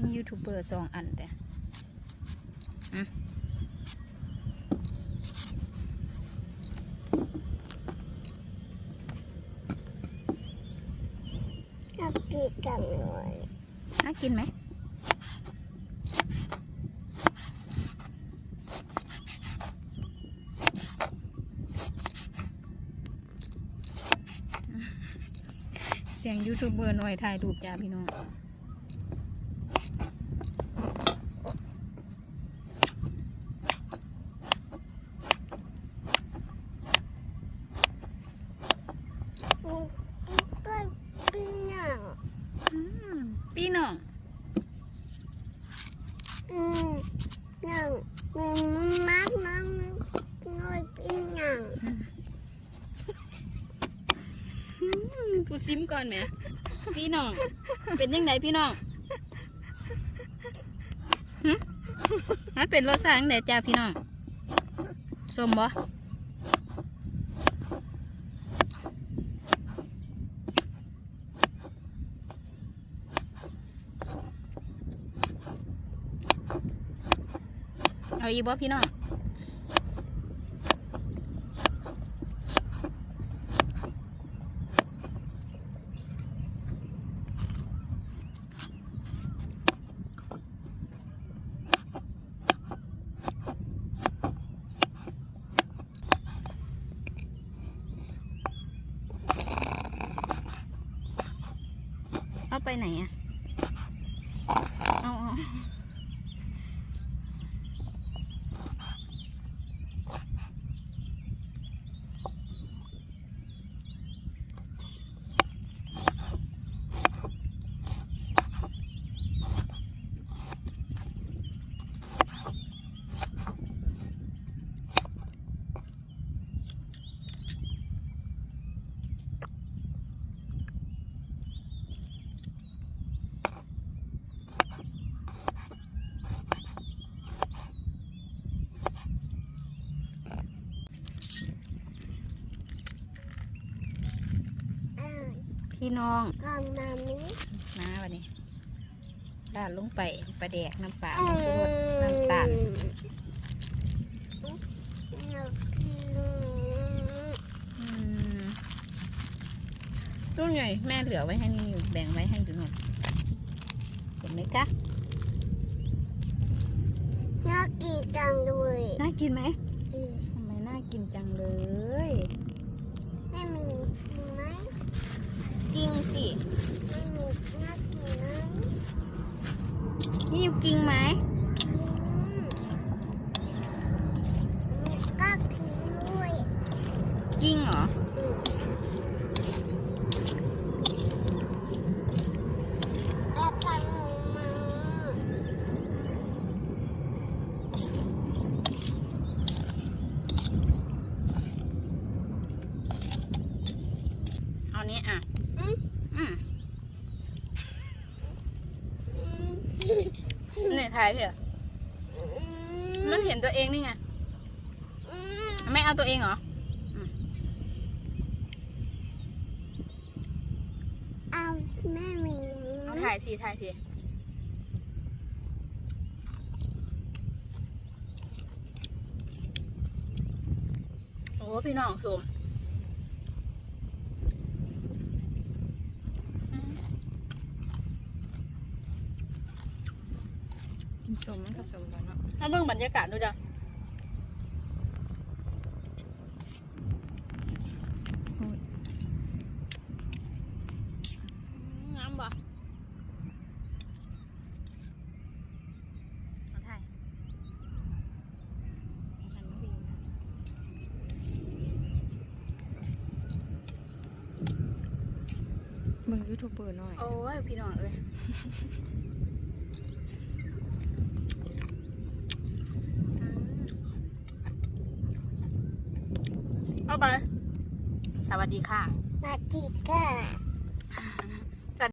มียูทูบเบอร์สองอันแต่อืมชอบกินกันเลยน่ากินไหมเสียงยูทูบเบอร์หน่อยถ่ายรูปจ้าพี่น้อง มีก็ปิ้งย่าง อืม พี่น้องอืมย่างมันมากมากน้อยปิ้งย่งอืมกูซิมก่อนไหมพี่น้อง เป็นยังไงพี่น้องหึมันเป็นรสชาติยังไงจ้าพี่น้องสมบ่ เอาอีบ่พี่น้องเอาไปไหนอะเอาเอาอ่า พี่น้องก่อนมามีนะวันนี้ด้านลงไปปลาแดกน้ำปลาน้ำชูรสน้ำตาลอยากกินอืมตู้ใหญ่แม่เหลือไว้ให้นี่อยู่แบ่งไว้ให้ดูหน่อยเห็นไหมคะอยากกินจังเลยน่ากินไหมอืมทำไมน่ากินจังเลยไม่มีกินไหม กินสิ ไม่มีน่ากินนะ นี่อยู่ กินไหมอืมก็กินด้วยกินเหรออืมแอบกันลงมาเอานี้อะ อืม อืม อืม เนี่ยถ่ายเถอะอืมันเห็นตัวเองนี่ไงอืมไม่เอาตัวเองเหรอเอาแม่มีเอาถ่ายสิถ่ายสิโอ้พี่น้องสม สมมันก็สมกันเนาะเอาเบิ่งบรรยากาศดูจ้ะงามบ่เอาถ่ายหันมาดีนะมึงยูทูบเบอร์หน่อย โอ้ย พี่น้องเอ้ย เอาไปสวัสดีค่ะมาติก้าอ